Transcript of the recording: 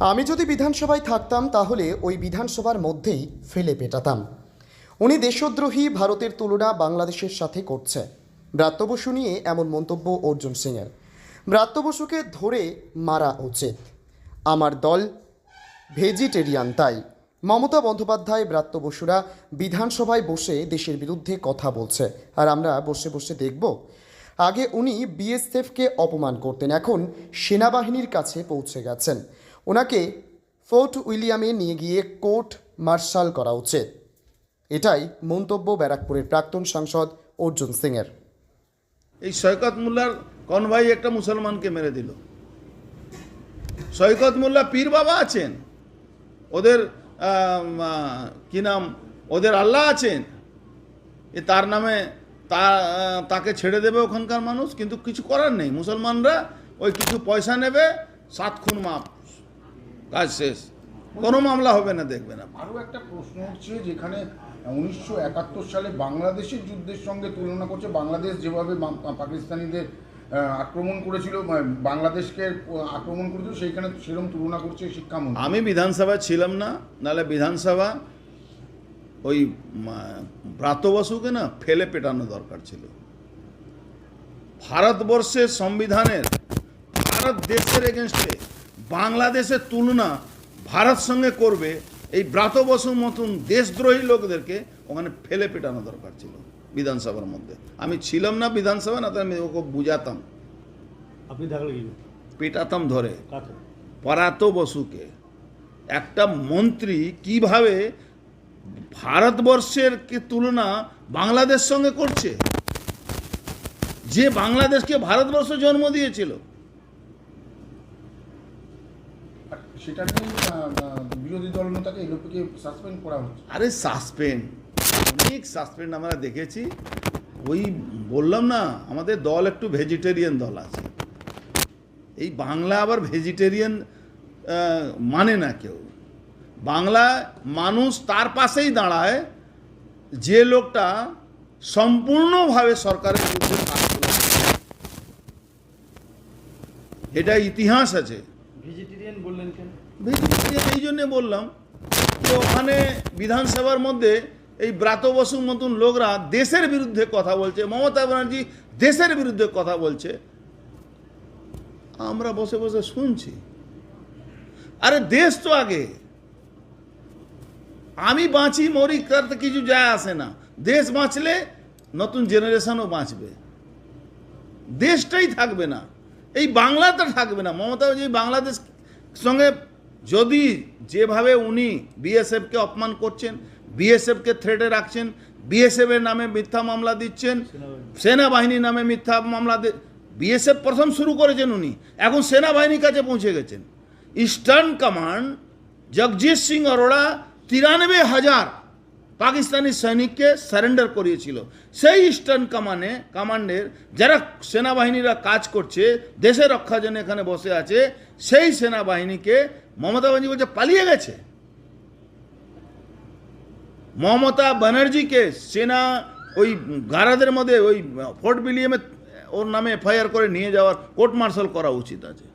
আমি যদি বিধানসভায় থাকতাম, তাহলে ওই বিধানসভার মধ্যেই ফেলে পেটাতাম। উনি দেশদ্রোহী, ভারতের তুলনা বাংলাদেশের সাথে করছে। ব্রাত্য বসু নিয়ে এমন মন্তব্য অর্জুন সিংয়ের। ব্রাত্য বসুকে ধরে মারা উচিত। আমার দল ভেজিটেরিয়ান তাই। মমতা বন্দ্যোপাধ্যায়, ব্রাত্য বসুরা বিধানসভায় বসে দেশের বিরুদ্ধে কথা বলছে। আর আমরা বসে বসে দেখব। আগে উনি বিএসএফকে অপমান করতেন, এখন সেনাবাহিনীর কাছে পৌঁছে গেছেন। ওনাকে ফোর্ট উইলিয়ামে নিয়ে গিয়ে কোর্ট মার্শাল করা উচিত। এটাই মন্তব্য ব্যারাকপুরের প্রাক্তন সাংসদ অর্জুন সিংয়ের। এই সৈকত মোল্লার কনভাই একটা মুসলমানকে মেরে দিল। সৈকত মোল্লা পীর বাবা আছেন। ওদের কি নাম? ওদের আল্লাহ আছেন। এ তার নামে তা, তাকে ছেড়ে দেবে ওখানকার মানুষ, কিন্তু কিছু করার নেই। মুসলমানরা ওই কিছু পয়সা নেবে, সাত খুন মাপ। কাজ শেষ। কোনো মামলা হবে না দেখবে না আরও একটা প্রশ্ন হচ্ছে যেখানে উনিশশো একাত্তর সালে বাংলাদেশের যুদ্ধের সঙ্গে তুলনা করছে বাংলাদেশ যেভাবে পাকিস্তানিদের আক্রমণ করেছিল বাংলাদেশকে আক্রমণ করেছিল সেইখানে সেরকম তুলনা করছে শিক্ষামন্ত্রী। আমি বিধানসভায় ছিলাম না নাহলে বিধানসভা ওই ব্রাত বসুকে না ফেলে পেটানো দরকার ছিল। ভারতবর্ষের সংবিধানের ভারত দেশের এগেনস্টে বাংলাদেশের তুলনা ভারত সঙ্গে করবে এই ব্রাত বসুর মতন দেশদ্রোহী লোকদেরকে ওখানে ফেলে পেটানো দরকার ছিল বিধানসভার মধ্যে। আমি ছিলাম না বিধানসভা না তো আমি ওকে বুঝাতাম। আপনি পেটাতাম ধরে। পরাত বসুকে একটা মন্ত্রী কীভাবে ভারতবর্ষের কি তুলনা বাংলাদেশ সঙ্গে করছে? যে বাংলাদেশকে ভারতবর্ষ জন্ম দিয়েছিল আর সেটা নিয়ে বিরোধী দল নেতাকে এলোপিকে সাসপেন্ড করা হচ্ছে। আরে সাসপেন্ড অনেক সাসপেন্ড আমরা দেখেছি। ওই বললাম না, আমাদের দল একটু ভেজিটেরিয়ান দল আছে। এই বাংলা আবার ভেজিটেরিয়ান মানে না কেউ। বাংলা মানুষ তার পাশেই দাঁড়ায়, যে লোকটা সম্পূর্ণভাবে সরকারের। এটা ইতিহাস আছে। ভেজিটেরিয়ান এই জন্যে বললাম, যে ওখানে বিধানসভার মধ্যে এই ব্রাত বসুর মতন লোকরা দেশের বিরুদ্ধে কথা বলছে, মমতা ব্যানার্জি দেশের বিরুদ্ধে কথা বলছে। আমরা বসে বসে শুনছি, আরে দেশ তো আগে। আমি বাঁচি, মরি তার কিছু যায় আসে না। দেশ বাঁচলে নতুন জেনারেশনও বাঁচবে। দেশটাই থাকবে না। এই বাংলাটা থাকবে না। মমতা ব্যানার্জি বাংলাদেশ সঙ্গে যদি যেভাবে উনি বিএসএফকে অপমান করছেন বিএসএফকে থ্রেটে রাখছেন বিএসএফ এর নামে মিথ্যা মামলা দিচ্ছেন সেনাবাহিনীর নামে মিথ্যা মামলা বিএসএফ প্রথম শুরু করেছেন উনি এখন সেনাবাহিনীর কাছে পৌঁছে গেছেন। ইস্টার্ন কমান্ড জগজিৎ সিং অরোড়া তিরানব্বই হাজার পাকিস্তানি সৈনিককে সারেন্ডার করিয়েছিল। সেই ইস্টার্ন কামানে কমান্ডের যারা সেনাবাহিনীরা কাজ করছে, দেশের রক্ষার জন্য এখানে বসে আছে, সেই সেনাবাহিনীকে মমতা ব্যানার্জি বলছে, পালিয়ে গেছে। মমতা ব্যানার্জিকে সেনা ওই গারাদের মধ্যে ওই ফোর্ট বিলিয়ামে ওর নামে এফআইআর করে নিয়ে যাওয়ার কোর্ট মার্শাল করা উচিত আছে।